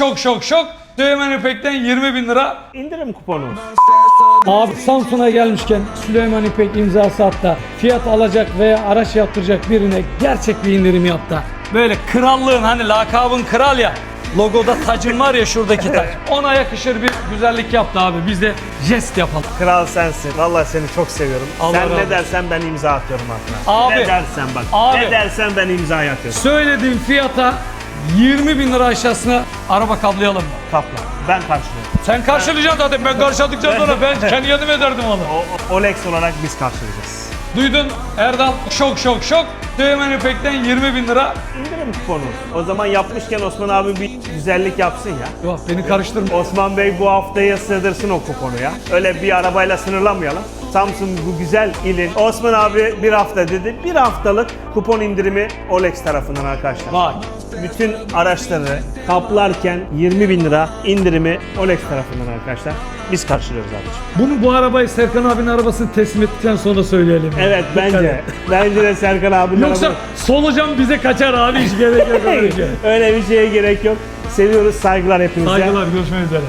şok şok şok. Süleyman İpek'ten 20 bin lira. İndirim kuponu. Abi Samsun'a gelmişken Süleyman İpek imzası hatta fiyat alacak veya araç yaptıracak birine gerçek bir indirim yaptı. Böyle krallığın hani lakabın kral ya. Logoda tacın var ya şuradaki taç. Ona yakışır bir güzellik yaptı abi. Biz de jest yapalım. Kral sensin. Vallahi seni çok seviyorum. Allah Sen razı ne olsun. dersen ben imza atıyorum altına. Abi. Ne dersen bak. Abi. Ne dersen ben imza atıyorum. Söylediğim fiyata 20 bin lira aşağısına araba kablayalım mı? Kaplan. Ben karşılıyorum. Sen karşılayacaksın zaten. Ben karşıladıktan sonra ben kendi yanıma ederdim onu. O, o- Olex olarak biz karşılayacağız. Duydun Erdal şok şok şok. Süleyman İpek'ten 20 bin lira. İndirim kuponu. O zaman yapmışken Osman abi bir güzellik yapsın ya. Yok beni karıştırma. Osman Bey bu haftaya sığdırsın o kuponu ya. Öyle bir arabayla sınırlamayalım. Samsun bu güzel ilin. Osman abi bir hafta dedi. Bir haftalık kupon indirimi Olex tarafından arkadaşlar. Bak. Bütün araçları kaplarken 20 bin lira indirimi Olex tarafından arkadaşlar. Biz karşılıyoruz abiciğim. Bunu bu arabayı Serkan abinin arabasını teslim ettikten sonra söyleyelim. Evet bence. bence de Serkan abi. Yoksa solucan bize kaçar abi hiç gerek yok öyle bir şey. öyle bir şeye gerek yok. Seviyoruz. Saygılar hepinize. Saygılar görüşmek üzere.